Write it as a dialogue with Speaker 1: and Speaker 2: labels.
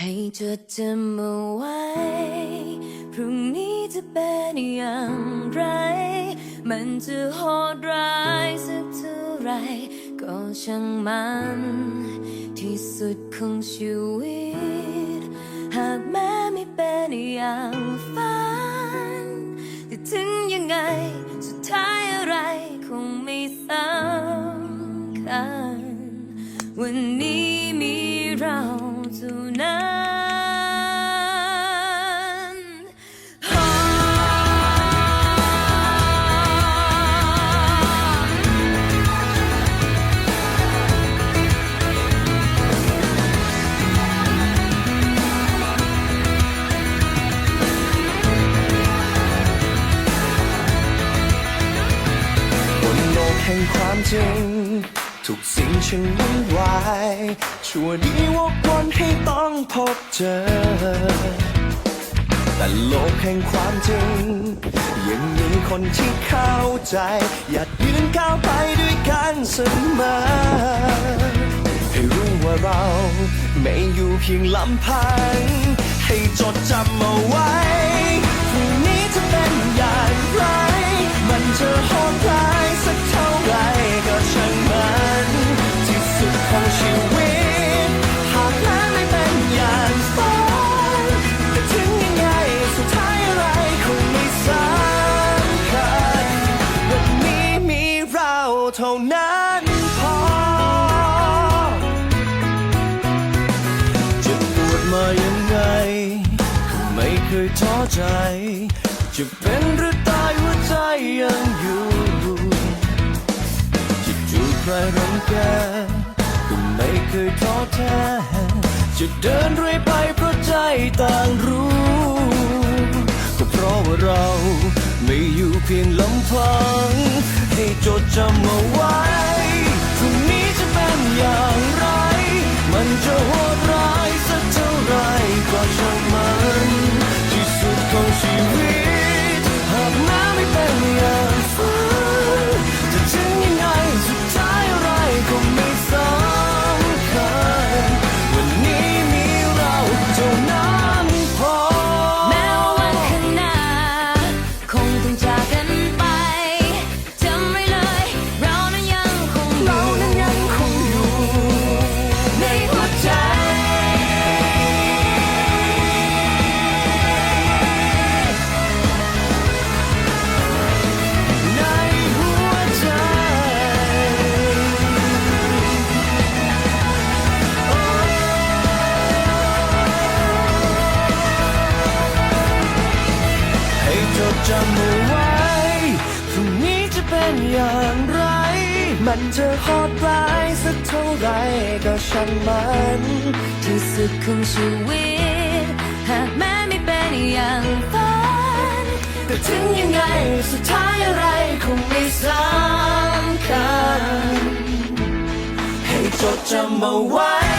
Speaker 1: ให้จดจำเอาไว้ พรุ่งนี้จะเป็นอย่างไร มันจะโหดร้ายสักเท่าไร ก็ช่างมัน ที่สุดของชีวิต หากแม้ไม่เป็นอย่างฝัน
Speaker 2: ห่งความจริง ทุกสิ่งช่างวุ่นวายชั่วดีวกวนให้ต้องพบเจอ แต่โลกแห่งความจริง ยังมีคนที่เข้าใจ อยากยืนก้าวไปด้วยกันเสมอให้รู้ว่าเราไม่อยู่เพียงลำพัง ให้จดจำเอาไว้พรุ่งนี้จะเป็นอย่างไร เท่านั้นพอ จะปวดมายังไง ไม่เคยท้อใจ จะเป็นหรือตายหัวใจยังอยู่จะจูบใครรังแกก็ไม่เคยท้อแท้ จะเดินเรื่อยไปเพราะใจต่างรู้ก็เพราะว่าเราไม่อยู่เพียงลำพัง ให้จดจำเอาไว้พรุ่งนี้จะเป็นอย่างไร มันจะโห เป็นอย่างไร มัน
Speaker 1: จะ
Speaker 2: โหดร้ายสักเท่าไรก็ช่างมัน
Speaker 1: ที่สุดของชีวิตหากแม้ไม่เป็นอย่างฝัน
Speaker 2: แต่ถึงยังไงสุดท้ายอะไรคงไม่สำคัญให้จดจำเอาไว้